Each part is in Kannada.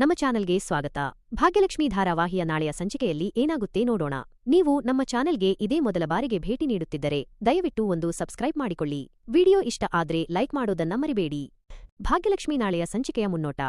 ನಮ್ಮ ಚಾನೆಲ್ಗೆ ಸ್ವಾಗತ. ಭಾಗ್ಯಲಕ್ಷ್ಮಿ ಧಾರಾವಾಹಿಯ ನಾಳೆಯ ಸಂಚಿಕೆಯಲ್ಲಿ ಏನಾಗುತ್ತೆ ನೋಡೋಣ. ನೀವು ನಮ್ಮ ಚಾನೆಲ್ಗೆ ಇದೇ ಮೊದಲ ಬಾರಿಗೆ ಭೇಟಿ ನೀಡುತ್ತಿದ್ದರೆ ದಯವಿಟ್ಟು ಒಂದು ಸಬ್ಸ್ಕ್ರೈಬ್ ಮಾಡಿಕೊಳ್ಳಿ. ವಿಡಿಯೋ ಇಷ್ಟ ಆದ್ರೆ ಲೈಕ್ ಮಾಡೋದನ್ನ ಮರಿಬೇಡಿ. ಭಾಗ್ಯಲಕ್ಷ್ಮಿ ನಾಳೆಯ ಸಂಚಿಕೆಯ ಮುನ್ನೋಟ.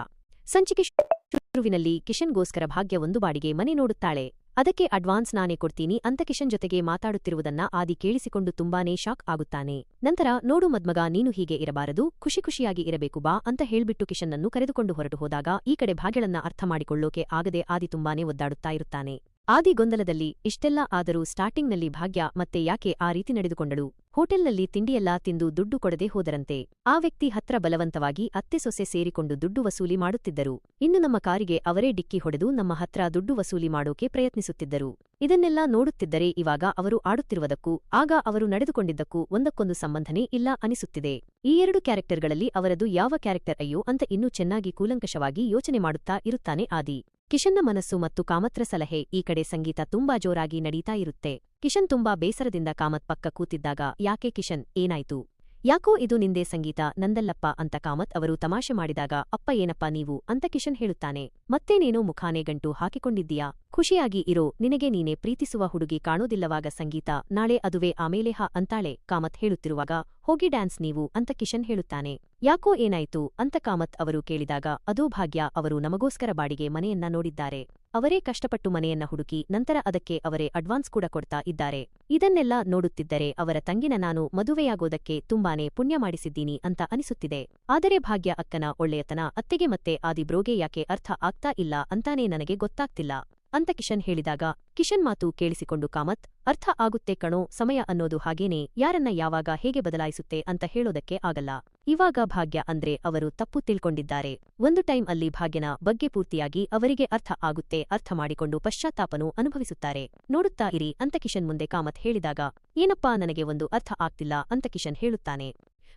ಸಂಚಿಕೆ ಶುರುವಿನಲ್ಲಿ ಕಿಶನ್ಗೋಸ್ಕರ ಭಾಗ್ಯ ಒಂದು ಬಾಡಿಗೆ ಮನೆ ನೋಡುತ್ತಾಳೆ. ಅದಕ್ಕೆ ಅಡ್ವಾನ್ಸ್ ನಾನೇ ಕೊಡ್ತೀನಿ ಅಂತ ಕಿಶನ್ ಜೊತೆಗೆ ಮಾತಾಡುತ್ತಿರುವುದನ್ನ ಆದಿ ಕೇಳಿಸಿಕೊಂಡು ತುಂಬಾನೇ ಶಾಕ್ ಆಗುತ್ತಾನೆ. ನಂತರ, ನೋಡು ಮದ್ಮಗ, ನೀನು ಹೀಗೆ ಇರಬಾರದು, ಖುಷಿ ಖುಷಿಯಾಗಿ ಇರಬೇಕು ಬಾ ಅಂತ ಹೇಳ್ಬಿಟ್ಟು ಕಿಶನ್ನನ್ನು ಕರೆದುಕೊಂಡು ಹೊರಟು ಹೋದಾಗ ಈ ಕಡೆ ಭಾಗ್ಯಳನ್ನ ಅರ್ಥ ಮಾಡಿಕೊಳ್ಳೋಕೆ ಆಗದೆ ಆದಿ ತುಂಬಾನೇ ಒದ್ದಾಡುತ್ತಾ ಇರುತ್ತಾನೆ. ಆದಿ ಗೊಂದಲದಲ್ಲಿ ಇಷ್ಟೆಲ್ಲ ಆದರೂ ಸ್ಟಾರ್ಟಿಂಗ್ನಲ್ಲಿ ಭಾಗ್ಯ ಮತ್ತೆ ಯಾಕೆ ಆ ರೀತಿ ನಡೆದುಕೊಂಡಳು? ಹೋಟೆಲ್ನಲ್ಲಿ ತಿಂಡಿಯೆಲ್ಲಾ ತಿಂದು ದುಡ್ಡು ಕೊಡದೆ ಹೋದರಂತೆ. ಆ ವ್ಯಕ್ತಿ ಹತ್ರ ಬಲವಂತವಾಗಿ ಅತ್ತೆ ಸೊಸೆ ಸೇರಿಕೊಂಡು ದುಡ್ಡು ವಸೂಲಿ ಮಾಡುತ್ತಿದ್ದರು. ಇನ್ನು ನಮ್ಮ ಕಾರಿಗೆ ಅವರೇ ಡಿಕ್ಕಿ ಹೊಡೆದು ನಮ್ಮ ಹತ್ರ ದುಡ್ಡು ವಸೂಲಿ ಮಾಡೋಕೆ ಪ್ರಯತ್ನಿಸುತ್ತಿದ್ದರು. ಇದನ್ನೆಲ್ಲ ನೋಡುತ್ತಿದ್ದರೆ ಇವಾಗ ಅವರು ಆಡುತ್ತಿರುವುದಕ್ಕೂ, ಆಗ ಅವರು ನಡೆದುಕೊಂಡಿದ್ದಕ್ಕೂ ಒಂದಕ್ಕೊಂದು ಸಂಬಂಧನೇ ಇಲ್ಲ ಅನಿಸುತ್ತಿದೆ. ಈ ಎರಡು ಕ್ಯಾರೆಕ್ಟರ್ಗಳಲ್ಲಿ ಅವರದು ಯಾವ ಕ್ಯಾರೆಕ್ಟರ್ ಅಯ್ಯೋ ಅಂತ ಇನ್ನೂ ಚೆನ್ನಾಗಿ ಕೂಲಂಕಷವಾಗಿ ಯೋಚನೆ ಮಾಡುತ್ತಾ ಇರುತ್ತಾನೆ ಆದಿ. ಕಿಶನ್ನ ಮನಸ್ಸು ಮತ್ತು ಕಾಮತ್ರ ಸಲಹೆ ಈ ಕಡೆ ಸಂಗೀತ ತುಂಬಾ ಜೋರಾಗಿ ನಡೀತಾ ಇರುತ್ತೆ. ಕಿಶನ್ ತುಂಬಾ ಬೇಸರದಿಂದ ಕಾಮತ್ ಪಕ್ಕ ಕೂತಿದ್ದಾಗ ಯಾಕೆ ಕಿಶನ್ ಏನಾಯ್ತು? ಯಾಕೋ ಇದು ನಿಂದೆ ಸಂಗೀತ, ನಂದಲ್ಲಪ್ಪ ಅಂತ ಕಾಮತ್ ಅವರು ತಮಾಷೆ ಮಾಡಿದಾಗ, ಅಪ್ಪ ಏನಪ್ಪ ನೀವು ಅಂತ ಕಿಶನ್ ಹೇಳುತ್ತಾನೆ. ಮತ್ತೇನೇನೋ ಮುಖಾನೆ ಗಂಟು ಹಾಕಿಕೊಂಡಿದ್ದೀಯಾ? ಖುಷಿಯಾಗಿ ಇರೋ, ನಿನಗೆ ನೀನೆ ಪ್ರೀತಿಸುವ ಹುಡುಗಿ ಕಾಣೋದಿಲ್ಲವಾಗ ಸಂಗೀತ, ನಾಳೆ ಅದುವೇ ಆಮೇಲೆ ಹಾ ಅಂತಾಳೆ ಕಾಮತ್ ಹೇಳುತ್ತಿರುವಾಗ, ಹೋಗಿ ಡ್ಯಾನ್ಸ್ ನೀವು ಅಂತ ಕಿಶನ್ ಹೇಳುತ್ತಾನೆ. ಯಾಕೋ ಏನಾಯ್ತು? ಅಂತ ಕಾಮತ್ ಅವರು ಕೇಳಿದಾಗ, ಅದೂ ಭಾಗ್ಯ ಅವರು ನಮಗೋಸ್ಕರ ಬಾಡಿಗೆ ಮನೆಯನ್ನ ನೋಡಿದ್ದಾರೆ. ಅವರೇ ಕಷ್ಟಪಟ್ಟು ಮನೆಯನ್ನ ಹುಡುಕಿ ನಂತರ ಅದಕ್ಕೆ ಅವರೇ ಅಡ್ವಾನ್ಸ್ ಕೂಡ ಕೊಡ್ತಾ ಇದ್ದಾರೆ. ಇದನ್ನೆಲ್ಲ ನೋಡುತ್ತಿದ್ದರೆ ಅವರ ತಂಗಿನ ನಾನು ಮದುವೆಯಾಗೋದಕ್ಕೆ ತುಂಬಾನೇ ಪುಣ್ಯ ಮಾಡಿಸಿದ್ದೀನಿ ಅಂತ ಅನಿಸುತ್ತಿದೆ. ಆದರೆ ಭಾಗ್ಯ ಅಕ್ಕನ ಒಳ್ಳೆಯತನ ಅತ್ತೆಗೆ ಮತ್ತೆ ಆದಿ ಬ್ರೋಗೆ ಯಾಕೆ ಅರ್ಥ ಆಗ್ತಾ ಇಲ್ಲ ಅಂತಾನೇ ನನಗೆ ಗೊತ್ತಾಗ್ತಿಲ್ಲ. ಅಂತ ಕಿಶನ್ ಹೇಳಿದಾಗ, ಕಿಶನ್ ಮಾತು ಕೇಳಿಸಿಕೊಂಡು ಕಾಮತ್, ಅರ್ಥ ಆಗುತ್ತೆ ಕಣೋ, ಸಮಯ ಅನ್ನೋದು ಹಾಗೇನೇ, ಯಾರನ್ನ ಯಾವಾಗ ಹೇಗೆ ಬದಲಾಯಿಸುತ್ತೆ ಅಂತ ಹೇಳೋದಕ್ಕೆ ಆಗಲ್ಲ. ಇವಾಗ ಭಾಗ್ಯ ಅಂದ್ರೆ ಅವರು ತಪ್ಪು ತಿಳ್ಕೊಂಡಿದ್ದಾರೆ. ಒಂದು ಟೈಮ್ ಅಲ್ಲಿ ಭಾಗ್ಯನ ಬಗ್ಗೆ ಪೂರ್ತಿಯಾಗಿ ಅವರಿಗೆ ಅರ್ಥ ಆಗುತ್ತೆ, ಅರ್ಥ ಮಾಡಿಕೊಂಡು ಪಶ್ಚಾತ್ತಾಪನು ಅನುಭವಿಸುತ್ತಾರೆ. ನೋಡುತ್ತಾ ಇರಿ ಅಂತ ಕಿಶನ್ ಮುಂದೆ ಕಾಮತ್ ಹೇಳಿದಾಗ, ಏನಪ್ಪಾ ನನಗೆ ಒಂದು ಅರ್ಥ ಆಗ್ತಿಲ್ಲ ಅಂತ ಕಿಶನ್ ಹೇಳುತ್ತಾನೆ.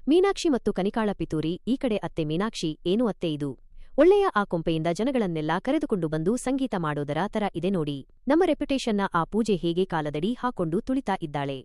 ಮೀನಾಕ್ಷಿ ಮತ್ತು ಕನಿಕಾಳ ಪಿತೂರಿ, ಈ ಕಡೆ ಅತ್ತೆ ಮೀನಾಕ್ಷಿ, ಏನು ಅತ್ತೆ ಇದು? ಒಳ್ಳೆಯ ಆ ಕೊಂಪೆಯಿಂದ ಜನಗಳನ್ನೆಲ್ಲ ಕರೆದುಕೊಂಡು ಬಂದು ಸಂಗೀತ ಮಾಡೋದರ ತರ ಇದೆ ನೋಡಿ. ನಮ್ಮ ರೆಪ್ಯುಟೇಷನ್ನ ಆ ಪೂಜೆ ಹೇಗೆ ಕಾಲದಡಿ ಹಾಕೊಂಡು ತುಳಿತಾ ಇದ್ದಾಳೆ.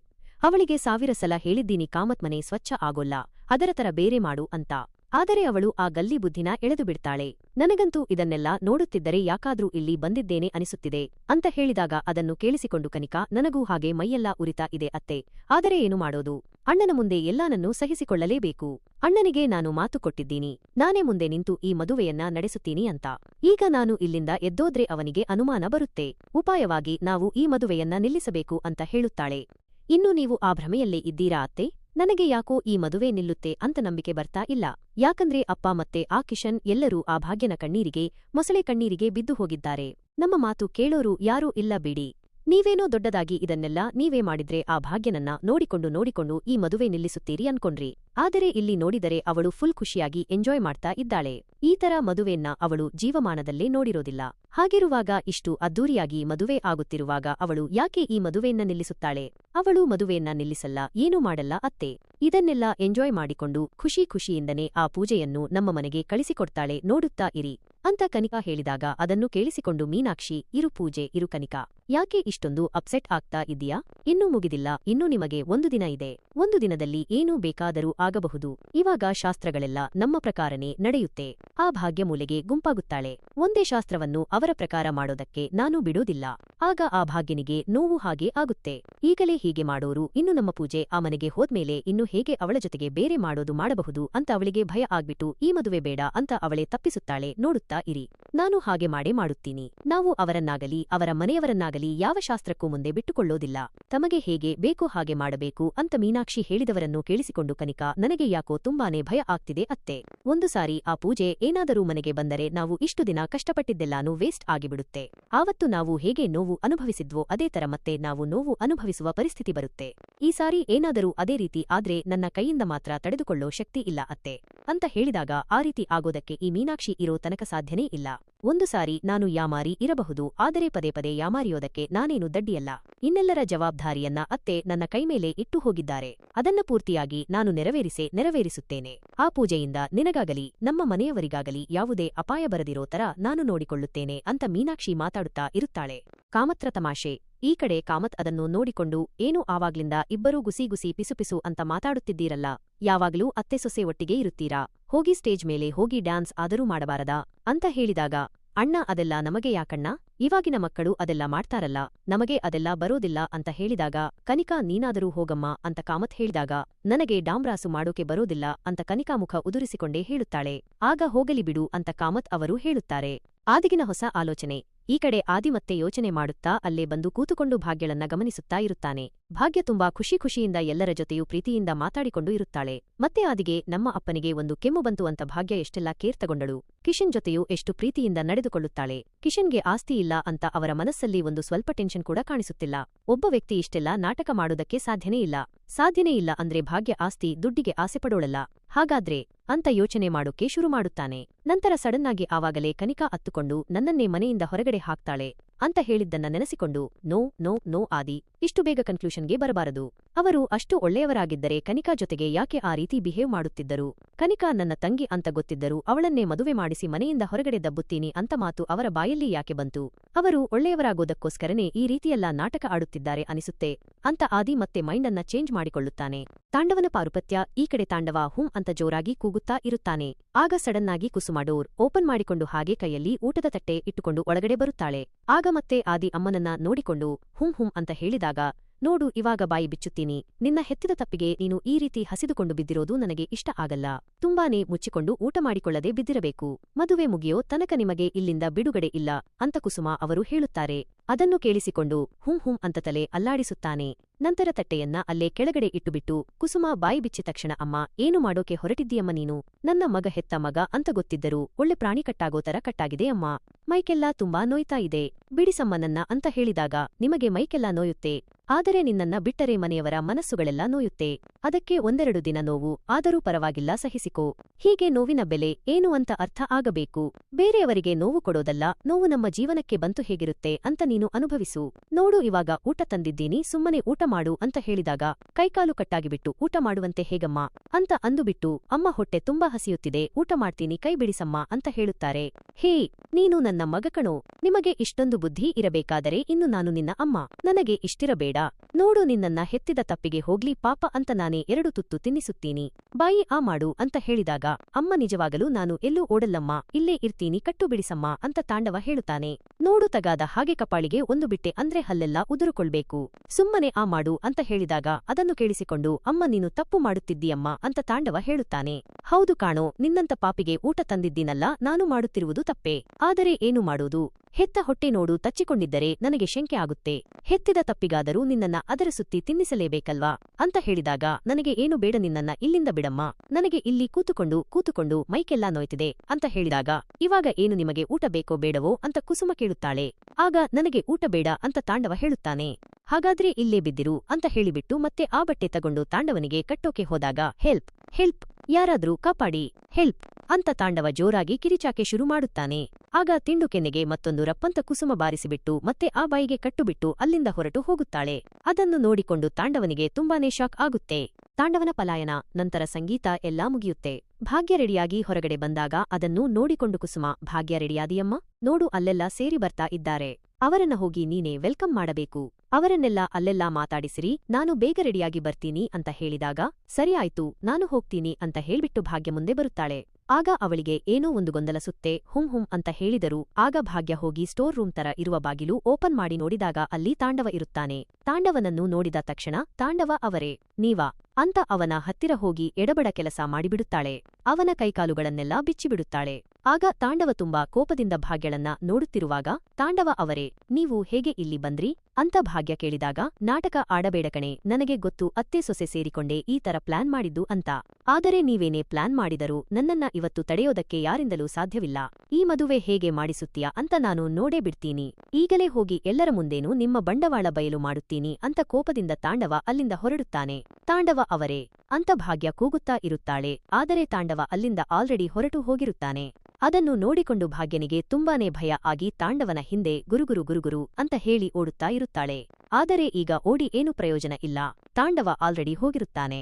ಅವಳಿಗೆ ಸಾವಿರ ಸಲ ಹೇಳಿದ್ದೀನಿ ಕಾಮತ್ಮನೆ ಸ್ವಚ್ಛ ಆಗೋಲ್ಲ, ಅದರ ತರ ಬೇರೆ ಮಾಡು ಅಂತ. ಆದರೆ ಅವಳು ಆ ಗಲ್ಲಿ ಬುದ್ಧಿನ ಎಳೆದು ಬಿಡ್ತಾಳೆ. ನನಗಂತೂ ಇದನ್ನೆಲ್ಲ ನೋಡುತ್ತಿದ್ದರೆ ಯಾಕಾದ್ರೂ ಇಲ್ಲಿ ಬಂದಿದ್ದೇನೆ ಅನಿಸುತ್ತಿದೆ ಅಂತ ಹೇಳಿದಾಗ ಅದನ್ನು ಕೇಳಿಸಿಕೊಂಡು ಕನಿಕಾ, ನನಗೂ ಹಾಗೆ ಮೈಯೆಲ್ಲ ಉರಿತಾ ಇದೆ ಅತ್ತೆ, ಆದರೆ ಏನು ಮಾಡೋದು? ಅಣ್ಣನ ಮುಂದೆ ಎಲ್ಲಾನನ್ನೂ ಸಹಿಸಿಕೊಳ್ಳಲೇಬೇಕು. ಅಣ್ಣನಿಗೆ ನಾನು ಮಾತು ಕೊಟ್ಟಿದ್ದೀನಿ. ನಾನೇ ಮುಂದೆ ನಿಂತು ಈ ಮದುವೆಯನ್ನ ನಡೆಸುತ್ತೀನಿ ಅಂತ. ಈಗ ನಾನು ಇಲ್ಲಿಂದ ಎದ್ದೋದ್ರೆ ಅವನಿಗೆ ಅನುಮಾನ ಬರುತ್ತೆ. ಉಪಾಯವಾಗಿ ನಾವು ಈ ಮದುವೆಯನ್ನ ನಿಲ್ಲಿಸಬೇಕು ಅಂತ ಹೇಳುತ್ತಾಳೆ. ಇನ್ನು ನೀವು ಆ ಭ್ರಮೆಯಲ್ಲೇ ಇದ್ದೀರಾ ಅತ್ತೆ? ನನಗೆ ಯಾಕೋ ಈ ಮದುವೆ ನಿಲ್ಲುತ್ತೆ ಅಂತ ನಂಬಿಕೆ ಬರ್ತಾ ಇಲ್ಲ. ಯಾಕಂದ್ರೆ ಅಪ್ಪ ಮತ್ತೆ ಆ ಕಿಶನ್ ಎಲ್ಲರೂ ಆ ಭಾಗ್ಯನ ಕಣ್ಣೀರಿಗೆ, ಮೊಸಳೆ ಕಣ್ಣೀರಿಗೆ ಬಿದ್ದು ಹೋಗಿದ್ದಾರೆ. ನಮ್ಮ ಮಾತು ಕೇಳೋರು ಯಾರೂ ಇಲ್ಲ ಬಿಡಿ. ನೀವೇನೋ ದೊಡ್ಡದಾಗಿ ಇದನ್ನೆಲ್ಲ ನೀವೇ ಮಾಡಿದ್ರೆ ಆ ಭಾಗ್ಯನನ್ನ ನೋಡಿಕೊಂಡು ನೋಡಿಕೊಂಡು ಈ ಮದುವೆ ನಿಲ್ಲಿಸುತ್ತೀರಿ ಅನ್ಕೊಂಡ್ರಿ. ಆದರೆ ಇಲ್ಲಿ ನೋಡಿದರೆ ಅವಳು ಫುಲ್ ಖುಷಿಯಾಗಿ ಎಂಜಾಯ್ ಮಾಡ್ತಾ ಇದ್ದಾಳೆ. ಈ ತರ ಮದುವೆಯನ್ನ ಅವಳು ಜೀವಮಾನದಲ್ಲೇ ನೋಡಿರೋದಿಲ್ಲ. ಹಾಗಿರುವಾಗ ಇಷ್ಟು ಅದ್ದೂರಿಯಾಗಿ ಮದುವೆ ಆಗುತ್ತಿರುವಾಗ ಅವಳು ಯಾಕೆ ಈ ಮದುವೆಯನ್ನ ನಿಲ್ಲಿಸುತ್ತಾಳೆ? ಅವಳು ಮದುವೆಯನ್ನ ನಿಲ್ಲಿಸಲ್ಲ, ಏನೂ ಮಾಡಲ್ಲ ಅತ್ತೆ. ಇದನ್ನೆಲ್ಲ ಎಂಜಾಯ್ ಮಾಡಿಕೊಂಡು ಖುಷಿ ಖುಷಿಯಿಂದನೇ ಆ ಪೂಜೆಯನ್ನು ನಮ್ಮ ಮನೆಗೆ ಕಳಿಸಿಕೊಡ್ತಾಳೆ ನೋಡುತ್ತಾ ಇರಿ. ಅಂತ ಕನಿಕಾ ಹೇಳಿದಾಗ ಅದನ್ನು ಕೇಳಿಸಿಕೊಂಡು ಮೀನಾಕ್ಷಿ, ಇರು ಪೂಜೆ, ಇರು ಕನಿಕಾ, ಯಾಕೆ ಇಷ್ಟೊಂದು ಅಪ್ಸೆಟ್ ಆಗ್ತಾ ಇದೆಯಾ ಇನ್ನೂ ಮುಗಿದಿಲ್ಲ, ಇನ್ನೂ ನಿಮಗೆ ಒಂದು ದಿನ ಇದೆ. ಒಂದು ದಿನದಲ್ಲಿ ಏನೂ ಬೇಕಾದರೂ ಆಗಬಹುದು. ಇವಾಗ ಶಾಸ್ತ್ರಗಳೆಲ್ಲ ನಮ್ಮ ಪ್ರಕಾರನೇ ನಡೆಯುತ್ತೆ. ಆ ಭಾಗ್ಯಮೂಲೆಗೆ ಗುಂಪಾಗುತ್ತಾಳೆ. ಒಂದೇ ಶಾಸ್ತ್ರವನ್ನು ಅವರ ಪ್ರಕಾರ ಮಾಡೋದಕ್ಕೆ ನಾನು ಬಿಡೋದಿಲ್ಲ ಆಗ ಆ ಭಾಗ್ಯನಿಗೆ ನೋವು ಹಾಗೆ ಆಗುತ್ತೆ. ಈಗಲೇ ಹೀಗೆ ಮಾಡೋರು ಇನ್ನು ನಮ್ಮ ಪೂಜೆ ಆ ಮನೆಗೆ ಹೋದ್ಮೇಲೆ ಇನ್ನು ಹೇಗೆ ಅವಳ ಜೊತೆಗೆ ಬೇರೆ ಮಾಡೋದು ಮಾಡಬಹುದು ಅಂತ ಅವಳಿಗೆ ಭಯ ಆಗ್ಬಿಟ್ಟು, ಈ ಮದುವೆ ಬೇಡ ಅಂತ ಅವಳೆ ತಪ್ಪಿಸುತ್ತಾಳೆ ನೋಡುತ್ತಾ ಇರಿ. ನಾನು ಹಾಗೆ ಮಾಡೇ ಮಾಡುತ್ತೀನಿ. ನಾವು ಅವರನ್ನಾಗಲಿ, ಅವರ ಮನೆಯವರನ್ನಾಗಲಿ ಯಾವ ಶಾಸ್ತ್ರಕ್ಕೂ ಮುಂದೆ ಬಿಟ್ಟುಕೊಳ್ಳೋದಿಲ್ಲ. ತಮಗೆ ಹೇಗೆ ಬೇಕೋ ಹಾಗೆ ಮಾಡಬೇಕು ಅಂತ ಮೀನಾಕ್ಷಿ ಹೇಳಿದವರನ್ನು ಕೇಳಿಸಿಕೊಂಡು ಕನಿಕಾ, ನನಗೆ ಯಾಕೋ ತುಂಬಾನೇ ಭಯ ಆಗ್ತಿದೆ ಅತ್ತೆ. ಒಂದು ಸಾರಿ ಆ ಪೂಜೆ ಏನಾದರೂ ಮನೆಗೆ ಬಂದರೆ ನಾವು ಇಷ್ಟು ದಿನ ಕಷ್ಟಪಟ್ಟಿದ್ದೆಲ್ಲಾನು ವೇಸ್ಟ್ ಆಗಿಬಿಡುತ್ತೆ. ಆವತ್ತು ನಾವು ಹೇಗೆ ನೋವು ಅನುಭವಿಸಿದ್ವೋ ಅದೇ ತರ ಮತ್ತೆ ನಾವು ನೋವು ಅನುಭವಿಸುವ ಪರಿಸ್ಥಿತಿ ಬರುತ್ತೆ. ಈ ಸಾರಿ ಏನಾದರೂ ಅದೇ ರೀತಿ ಆದ್ರೆ ನನ್ನ ಕೈಯಿಂದ ಮಾತ್ರ ತಡೆದುಕೊಳ್ಳೋ ಶಕ್ತಿ ಇಲ್ಲ ಅತ್ತೆ. ಅಂತ ಹೇಳಿದಾಗ ಆ ರೀತಿ ಆಗೋದಕ್ಕೆ ಈ ಮೀನಾಕ್ಷಿ ಇರೋ ತನಕ ಸಾಧ್ಯನೇ ಇಲ್ಲ. ಒಂದು ಸಾರಿ ನಾನು ಯಾಮಾರಿ ಇರಬಹುದು, ಆದರೆ ಪದೇ ಪದೇ ಯಾಮಾರಿಯೋದಕ್ಕೆ ನಾನೇನು ದಡ್ಡಿಯಲ್ಲ. ಇನ್ನೆಲ್ಲರ ಜವಾಬ್ದಾರಿಯನ್ನ ಅತ್ತೆ ನನ್ನ ಕೈಮೇಲೆ ಇಟ್ಟು ಹೋಗಿದ್ದಾರೆ. ಅದನ್ನ ಪೂರ್ತಿಯಾಗಿ ನಾನು ನೆರವೇರಿಸೆ ನೆರವೇರಿಸುತ್ತೇನೆ. ಆ ಪೂಜೆಯಿಂದ ನಿನಗಾಗಲಿ, ನಮ್ಮ ಮನೆಯವರಿಗಾಗಲಿ ಯಾವುದೇ ಅಪಾಯ ಬರದಿರೋ ತರ ನಾನು ನೋಡಿಕೊಳ್ಳುತ್ತೇನೆ ಅಂತ ಮೀನಾಕ್ಷಿ ಮಾತಾಡುತ್ತಾ ಇರುತ್ತಾಳೆ. ಕಾಮತ್ರ ತಮಾಷೆ. ಈ ಕಡೆ ಕಾಮತ್ ಅದನ್ನು ನೋಡಿಕೊಂಡು, ಏನು ಆವಾಗ್ಲಿಂದ ಇಬ್ಬರೂ ಗುಸಿ ಗುಸಿ ಪಿಸುಪಿಸು ಅಂತ ಮಾತಾಡುತ್ತಿದ್ದೀರಲ್ಲ, ಯಾವಾಗಲೂ ಅತ್ತೆ ಸೊಸೆ ಒಟ್ಟಿಗೆ ಇರುತ್ತೀರಾ? ಹೋಗಿ ಸ್ಟೇಜ್ ಮೇಲೆ ಹೋಗಿ ಡ್ಯಾನ್ಸ್ ಆದರೂ ಮಾಡಬಾರದಾ? ಅಂತ ಹೇಳಿದಾಗ ಅಣ್ಣ ಅದೆಲ್ಲ ನಮಗೆ ಯಾಕಣ್ಣ? ಇವಾಗಿನ ಮಕ್ಕಳು ಅದೆಲ್ಲ ಮಾಡ್ತಾರಲ್ಲ, ನಮಗೆ ಅದೆಲ್ಲ ಬರೋದಿಲ್ಲ ಅಂತ ಹೇಳಿದಾಗ, ಕನಿಕಾ ನೀನಾದರೂ ಹೋಗಮ್ಮ ಅಂತ ಕಾಮತ್ ಹೇಳಿದಾಗ, ನನಗೆ ಡಾಮ್ರಾಸು ಮಾಡೋಕೆ ಬರೋದಿಲ್ಲ ಅಂತ ಕನಿಕಾ ಮುಖ ಉದುರಿಸಿಕೊಂಡೇ ಹೇಳುತ್ತಾಳೆ. ಆಗ ಹೋಗಲಿ ಬಿಡು ಅಂತ ಕಾಮತ್ ಅವರು ಹೇಳುತ್ತಾರೆ. ಆದಿಗಿನ ಹೊಸ ಆಲೋಚನೆ ಈ ಕಡೆ ಆದಿ ಮತ್ತೆ ಯೋಚನೆ ಮಾಡುತ್ತಾ ಅಲ್ಲೇ ಬಂದು ಕೂತುಕೊಂಡು ಭಾಗ್ಯಳನ್ನ ಗಮನಿಸುತ್ತಾ ಇರುತ್ತಾನೆ. ಭಾಗ್ಯ ತುಂಬಾ ಖುಷಿ ಖುಷಿಯಿಂದ ಎಲ್ಲರ ಜೊತೆಯೂ ಪ್ರೀತಿಯಿಂದ ಮಾತಾಡಿಕೊಂಡು ಇರುತ್ತಾಳೆ. ಮತ್ತೆ ಆದಿಗೆ, ನಮ್ಮ ಅಪ್ಪನಿಗೆ ಒಂದು ಕೆಮ್ಮು ಬಂತು ಅಂತ ಭಾಗ್ಯ ಎಷ್ಟೆಲ್ಲಾ ಕೇರ್ ತಗೊಂಡಳು. ಕಿಶನ್ ಜೊತೆಯೂ ಎಷ್ಟು ಪ್ರೀತಿಯಿಂದ ನಡೆದುಕೊಳ್ಳುತ್ತಾಳೆ. ಕಿಶನ್ಗೆ ಆಸ್ತಿ ಇಲ್ಲ ಅಂತ ಅವರ ಮನಸ್ಸಲ್ಲಿ ಒಂದು ಸ್ವಲ್ಪ ಟೆನ್ಷನ್ ಕೂಡ ಕಾಣಿಸುತ್ತಿಲ್ಲ. ಒಬ್ಬ ವ್ಯಕ್ತಿ ಇಷ್ಟೆಲ್ಲ ನಾಟಕ ಮಾಡುವುದಕ್ಕೆ ಸಾಧ್ಯನೇ ಇಲ್ಲ. ಸಾಧ್ಯನೇ ಇಲ್ಲ ಅಂದ್ರೆ ಭಾಗ್ಯ ಆಸ್ತಿ ದುಡ್ಡಿಗೆ ಆಸೆಪಡೋಳಲ್ಲ. ಹಾಗಾದ್ರೆ ಅಂತ ಯೋಚನೆ ಮಾಡೋಕೆ ಶುರು ಮಾಡುತ್ತಾನೆ. ನಂತರ ಸಡನ್ನಾಗಿ ಆವಾಗಲೇ ಕನಿಕಾ ಅತ್ತುಕೊಂಡು ನನ್ನನ್ನೇ ಮನೆಯಿಂದ ಹೊರಗಡೆ ಹಾಕ್ತಾಳೆ. ಅಂತ ಹೇಳಿದ್ದನ್ನ ನೆನೆಸಿಕೊಂಡು, ನೋ ನೋ ನೋ ಆದಿ, ಇಷ್ಟು ಬೇಗ ಕನ್ಕ್ಲೂಷನ್ಗೆ ಬರಬಾರದು. ಅವರು ಅಷ್ಟು ಒಳ್ಳೆಯವರಾಗಿದ್ದರೆ ಕನಿಕಾ ಜೊತೆಗೆ ಯಾಕೆ ಆ ರೀತಿ ಬಿಹೇವ್ ಮಾಡುತ್ತಿದ್ದರು? ಕನಿಕಾ ನನ್ನ ತಂಗಿ ಅಂತ ಗೊತ್ತಿದ್ದರೂ ಅವಳನ್ನೇ ಮದುವೆ ಮಾಡಿಸಿ ಮನೆಯಿಂದ ಹೊರಗಡೆ ದಬ್ಬುತ್ತೀನಿ ಅಂತ ಮಾತು ಅವರ ಬಾಯಲ್ಲಿ ಯಾಕೆ ಬಂತು? ಅವರು ಒಳ್ಳೆಯವರಾಗೋದಕ್ಕೋಸ್ಕರನೇ ಈ ರೀತಿಯೆಲ್ಲ ನಾಟಕ ಆಡುತ್ತಿದ್ದಾರೆ ಅನಿಸುತ್ತೆ ಅಂತ ಆದಿ ಮತ್ತೆ ಮೈಂಡನ್ನ ಚೇಂಜ್ ಮಾಡಿಕೊಳ್ಳುತ್ತಾನೆ. ತಾಂಡವನ ಪಾರುಪತ್ಯ, ಈ ಕಡೆ ತಾಂಡವ ಹುಂ ಅಂತ ಜೋರಾಗಿ ಕೂಗುತ್ತಾ ಇರುತ್ತಾನೆ. ಆಗ ಸಡನ್ನಾಗಿ ಕುಸುಮಾಡೋರ್ ಓಪನ್ ಮಾಡಿಕೊಂಡು ಹಾಗೆ ಕೈಯಲ್ಲಿ ಊಟದ ತಟ್ಟೆ ಇಟ್ಟುಕೊಂಡು ಒಳಗಡೆ ಬರುತ್ತಾಳೆ. ಆಗ ಮತ್ತೆ ಆದಿ ಅಮ್ಮನನ್ನ ನೋಡಿಕೊಂಡು ಹುಂ ಹುಂ ಅಂತ ಹೇಳಿದಾಗ, ನೋಡು, ಇವಾಗ ಬಾಯಿ ಬಿಚ್ಚುತ್ತೀನಿ. ನಿನ್ನ ಹೆತ್ತಿದ ತಪ್ಪಿಗೆ ನೀನು ಈ ರೀತಿ ಹಸಿದುಕೊಂಡು ಬಿದ್ದಿರೋದು ನನಗೆ ಇಷ್ಟ ಆಗಲ್ಲ. ತುಂಬಾನೇ ಮುಚ್ಚಿಕೊಂಡು ಊಟ ಮಾಡಿಕೊಳ್ಳದೆ ಬಿದ್ದಿರಬೇಕು. ಮದುವೆ ಮುಗಿಯೋ ತನಕ ನಿಮಗೆ ಇಲ್ಲಿಂದ ಬಿಡುಗಡೆ ಇಲ್ಲ ಅಂತ ಕುಸುಮ ಅವರು ಹೇಳುತ್ತಾರೆ. ಅದನ್ನು ಕೇಳಿಸಿಕೊಂಡು ಹುಂ ಹುಂ ಅಂತ ತಲೆ ಅಲ್ಲಾಡಿಸುತ್ತಾನೆ. ನಂತರ ತಟ್ಟೆಯನ್ನ ಅಲ್ಲೇ ಕೆಳಗಡೆ ಇಟ್ಟುಬಿಟ್ಟು, ಕುಸುಮ ಬಾಯಿ ಬಿಚ್ಚಿ ತಕ್ಷಣ, ಅಮ್ಮ, ಏನು ಮಾಡೋಕೆ ಹೊರಟಿದ್ದೀಯಮ್ಮ ನೀನು? ನನ್ನ ಮಗ ಹೆತ್ತ ಮಗ ಅಂತ ಗೊತ್ತಿದ್ದರೂ ಒಳ್ಳೆ ಪ್ರಾಣಿ ಕಟ್ಟಾಗೋ ತರ ಕಟ್ಟಾಗಿದೆ ಅಮ್ಮ. ಮೈಕೆಲ್ಲ ತುಂಬಾ ನೋಯ್ತಾ ಇದೆ. ಬಿಡಿಸಮ್ಮ ನನ್ನ ಅಂತ ಹೇಳಿದಾಗ, ನಿಮಗೆ ಮೈಕೆಲ್ಲ ನೋಯುತ್ತೆ. ಆದರೆ ನಿನ್ನನ್ನ ಬಿಟ್ಟರೆ ಮನೆಯವರ ಮನಸ್ಸುಗಳೆಲ್ಲ ನೋಯುತ್ತೆ. ಅದಕ್ಕೆ ಒಂದೆರಡು ದಿನ ನೋವು, ಆದರೂ ಪರವಾಗಿಲ್ಲ, ಸಹಿಸಿಕೋ. ಹೀಗೆ ನೋವಿನ ಬೆಲೆ ಏನು ಅಂತ ಅರ್ಥ ಆಗಬೇಕು. ಬೇರೆಯವರಿಗೆ ನೋವು ಕೊಡೋದಲ್ಲ, ನೋವು ನಮ್ಮ ಜೀವನಕ್ಕೆ ಬಂತು ಹೇಗಿರುತ್ತೆ ಅಂತ ನೀನು ಅನುಭವಿಸು. ನೋಡು, ಇವಾಗ ಊಟ ತಂದಿದ್ದೀನಿ, ಸುಮ್ಮನೆ ಊಟ ಮಾಡು ಅಂತ ಹೇಳಿದಾಗ ಕೈಕಾಲು ಕಟ್ಟಾಗಿಬಿಟ್ಟು, ಊಟ ಮಾಡುವಂತೆ ಹೇಗಮ್ಮ? ಅಂತ ಅಂದುಬಿಟ್ಟು, ಅಮ್ಮ ಹೊಟ್ಟೆ ತುಂಬಾ ಹಸಿಯುತ್ತಿದೆ, ಊಟ ಮಾಡ್ತೀನಿ, ಕೈ ಬಿಡಿಸಮ್ಮ ಅಂತ ಹೇಳುತ್ತಾರೆ. ಹೇ, ನೀನು ನನ್ನ ಮಗಕಣೋ ನಿಮಗೆ ಇಷ್ಟೊಂದು ಬುದ್ಧಿ ಇರಬೇಕಾದರೆ ಇನ್ನು ನಾನು ನಿನ್ನ ಅಮ್ಮ. ನನಗೆ ಇಷ್ಟಿರಬೇಡ. ನೋಡು, ನಿನ್ನನ್ನ ಹೆತ್ತಿದ ತಪ್ಪಿಗೆ ಹೋಗ್ಲಿ, ಪಾಪ ಅಂತ ನಾನೇ ಎರಡು ತುತ್ತು ತಿನ್ನಿಸುತ್ತೀನಿ. ಬಾಯಿ ಆ ಮಾಡು ಅಂತ ಹೇಳಿದಾಗ, ಅಮ್ಮ ನಿಜವಾಗಲೂ ನಾನು ಎಲ್ಲೂ ಓಡಲ್ಲಮ್ಮ, ಇಲ್ಲೇ ಇರ್ತೀನಿ, ಕಟ್ಟು ಬಿಡಿಸಮ್ಮ ಅಂತ ತಾಂಡವ ಹೇಳುತ್ತಾನೆ. ನೋಡು, ತಗಾದ ಹಾಗೆ ಕಪಾಳಿಗೆ ಒಂದು ಬಿಟ್ಟೆ ಅಂದ್ರೆ ಹಲ್ಲೆಲ್ಲ ಉದುರುಕೊಳ್ಬೇಕು. ಸುಮ್ಮನೆ ಆ ಮಾಡು ಅಂತ ಹೇಳಿದಾಗ ಅದನ್ನು ಕೇಳಿಸಿಕೊಂಡು, ಅಮ್ಮ, ನೀನು ತಪ್ಪು ಮಾಡುತ್ತಿದ್ದೀಯಮ್ಮ ಅಂತ ತಾಂಡವ ಹೇಳುತ್ತಾನೆ. ಹೌದು ಕಾಣೋ ನಿನ್ನಂತ ಪಾಪಿಗೆ ಊಟ ತಂದಿದ್ದೀನಲ್ಲ, ನಾನು ಮಾಡುತ್ತಿರುವುದು ತಪ್ಪೆ. ಆದರೆ ಏನು ಮಾಡೋದು? ಹೆತ್ತ ಹೊಟ್ಟೆ ನೋಡು ತಚ್ಚಿಕೊಂಡಿದ್ದರೆ ನನಗೆ ಶಂಕೆ ಆಗುತ್ತೆ. ಹೆತ್ತಿದ ತಪ್ಪಿಗಾದರೂ ನಿನ್ನನ್ನ ಅದರ ಸುತ್ತಿ ತಿನ್ನಿಸಲೇಬೇಕಲ್ವಾ? ಅಂತ ಹೇಳಿದಾಗ, ನನಗೆ ಏನು ಬೇಡ ನಿನ್ನನ್ನ ಇಲ್ಲಿಂದ ಬಿಡಮ್ಮ. ನನಗೆ ಇಲ್ಲಿ ಕೂತುಕೊಂಡು ಕೂತುಕೊಂಡು ಮೈಕೆಲ್ಲ ನೋಯ್ತಿದೆ ಅಂತ ಹೇಳಿದಾಗ, ಇವಾಗ ಏನು ನಿಮಗೆ ಊಟ ಬೇಕೋ ಬೇಡವೋ ಅಂತ ಕುಸುಮ ಕೇಳುತ್ತಾಳೆ. ಆಗ ನನಗೆ ಊಟ ಬೇಡ ಅಂತ ತಾಂಡವ ಹೇಳುತ್ತಾನೆ. ಹಾಗಾದ್ರೆ ಇಲ್ಲೇ ಬಿದ್ದಿರು ಅಂತ ಹೇಳಿಬಿಟ್ಟು ಮತ್ತೆ ಆ ಬಟ್ಟೆ ತಗೊಂಡು ತಾಂಡವನಿಗೆ ಕಟ್ಟೋಕೆ ಹೋದಾಗ, ಹೆಲ್ಪ್ ಹೆಲ್ಪ್ ಯಾರಾದ್ರೂ ಕಾಪಾಡಿ, ಹೆಲ್ಪ್ ಅಂತ ತಾಂಡವ ಜೋರಾಗಿ ಕಿರಿಚಾಕೆ ಶುರು ಮಾಡುತ್ತಾನೆ. ಆಗ ತಿಂಡು ಕೆನ್ನೆಗೆ ಮತ್ತೊಂದು ರಪ್ಪಂತ ಕುಸುಮ ಬಾರಿಸಿಬಿಟ್ಟು ಮತ್ತೆ ಆ ಬಾಯಿಗೆ ಕಟ್ಟುಬಿಟ್ಟು ಅಲ್ಲಿಂದ ಹೊರಟು ಹೋಗುತ್ತಾಳೆ. ಅದನ್ನು ನೋಡಿಕೊಂಡು ತಾಂಡವನಿಗೆ ತುಂಬಾನೇ ಶಾಕ್ ಆಗುತ್ತೆ. ತಾಂಡವನ ಪಲಾಯನ ನಂತರ ಸಂಗೀತ ಎಲ್ಲಾ ಮುಗಿಯುತ್ತೆ. ಭಾಗ್ಯ ರೆಡಿಯಾಗಿ ಹೊರಗಡೆ ಬಂದಾಗ ಅದನ್ನು ನೋಡಿಕೊಂಡು ಕುಸುಮ, ಭಾಗ್ಯ ರೆಡಿಯಾದಿಯಮ್ಮ, ನೋಡು ಅಲ್ಲೆಲ್ಲ ಸೇರಿ ಬರ್ತಾ ಇದ್ದಾರೆ. ಅವರನ್ನ ಹೋಗಿ ನೀನೇ ವೆಲ್ಕಮ್ ಮಾಡಬೇಕು. ಅವರನ್ನೆಲ್ಲ ಅಲ್ಲೆಲ್ಲ ಮಾತಾಡಿಸಿರಿ, ನಾನು ಬೇಗ ರೆಡಿಯಾಗಿ ಬರ್ತೀನಿ ಅಂತ ಹೇಳಿದಾಗ ಸರಿಯಾಯ್ತು ನಾನು ಹೋಗ್ತೀನಿ ಅಂತ ಹೇಳ್ಬಿಟ್ಟು ಭಾಗ್ಯ ಮುಂದೆ ಬರುತ್ತಾಳೆ. ಆಗ ಅವಳಿಗೆ ಏನೋ ಒಂದು ಗೊಂದಲ ಸುತ್ತೆ, ಹುಂ ಹುಂ ಅಂತ ಹೇಳಿದರು, ಆಗ ಭಾಗ್ಯ ಹೋಗಿ ಸ್ಟೋರ್ ರೂಮ್ ತರ ಇರುವ ಬಾಗಿಲು ಓಪನ್ ಮಾಡಿ ನೋಡಿದಾಗ ಅಲ್ಲಿ ತಾಂಡವ ಇರುತ್ತಾನೆ. ತಾಂಡವನನ್ನು ನೋಡಿದ ತಕ್ಷಣ, ತಾಂಡವ ಅವರೇ, ನೀವಾ? ಅಂತ ಅವನ ಹತ್ತಿರ ಹೋಗಿ ಎಡಬಡ ಕೆಲಸ ಮಾಡಿಬಿಡುತ್ತಾಳೆ. ಅವನ ಕೈಕಾಲುಗಳನ್ನೆಲ್ಲ ಬಿಚ್ಚಿಬಿಡುತ್ತಾಳೆ. ಆಗ ತಾಂಡವ ತುಂಬಾ ಕೋಪದಿಂದ ಭಾಗ್ಯಳನ್ನ ನೋಡುತ್ತಿರುವಾಗ ತಾಂಡವ ಅವರೇ, ನೀವು ಹೇಗೆ ಇಲ್ಲಿ ಬಂದ್ರಿ? ಅಂತ ಭಾಗ್ಯ ಕೇಳಿದಾಗ, ನಾಟಕ ಆಡಬೇಡ ಕಣೆ, ನನಗೆ ಗೊತ್ತು ಅತ್ತೆ ಸೊಸೆ ಸೇರಿಕೊಂಡೇ ಈ ತರ ಪ್ಲಾನ್ ಮಾಡಿದ್ದು ಅಂತ. ಆದರೆ ನೀವೇನೇ ಪ್ಲಾನ್ ಮಾಡಿದರೂ ನನ್ನನ್ನ ಇವತ್ತು ತಡೆಯೋದಕ್ಕೆ ಯಾರಿಂದಲೂ ಸಾಧ್ಯವಿಲ್ಲ. ಈ ಮದುವೆ ಹೇಗೆ ಮಾಡಿಸುತ್ತೀಯ ಅಂತ ನಾನು ನೋಡೇ ಬಿಡ್ತೀನಿ. ಈಗಲೇ ಹೋಗಿ ಎಲ್ಲರ ಮುಂದೇನೂ ನಿಮ್ಮ ಬಂಡವಾಳ ಬಯಲು ಮಾಡುತ್ತೀನಿ ಅಂತ ಕೋಪದಿಂದ ತಾಂಡವ ಅಲ್ಲಿಂದ ಹೊರಡುತ್ತಾನೆ. ತಾಂಡವ ಅವರೇ, ಅಂತ ಭಾಗ್ಯ ಕೂಗುತ್ತಾ ಇರುತ್ತಾಳೆ, ಆದರೆ ತಾಂಡವ ಅಲ್ಲಿಂದ ಆಲ್ರೆಡಿ ಹೊರಟು ಹೋಗಿರುತ್ತಾನೆ. ಅದನ್ನು ನೋಡಿಕೊಂಡು ಭಾಗ್ಯನಿಗೆ ತುಂಬಾನೇ ಭಯ ಆಗಿ ತಾಂಡವನ ಹಿಂದೆ ಗುರುಗುರು ಗುರುಗುರು ಅಂತ ಹೇಳಿ ಓಡುತ್ತಾ ಇರುತ್ತಾಳೆ. ಆದರೆ ಈಗ ಓಡಿ ಏನು ಪ್ರಯೋಜನ ಇಲ್ಲ. ತಾಂಡವ ಆಲ್ರೆಡಿ ಹೋಗಿರುತ್ತಾನೆ.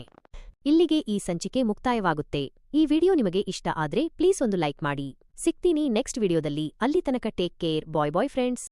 ಇಲ್ಲಿಗೆ ಈ ಸಂಚಿಕೆ ಮುಕ್ತಾಯವಾಗುತ್ತೆ. ಈ ವಿಡಿಯೋ ನಿಮಗೆ ಇಷ್ಟ ಆದ್ರೆ ಪ್ಲೀಸ್ ಒಂದು ಲೈಕ್ ಮಾಡಿ. ಸಿಗ್ತೀನಿ ನೆಕ್ಸ್ಟ್ ವಿಡಿಯೋದಲ್ಲಿ. ಅಲ್ಲಿ ತನಕ take care. Bye bye friends.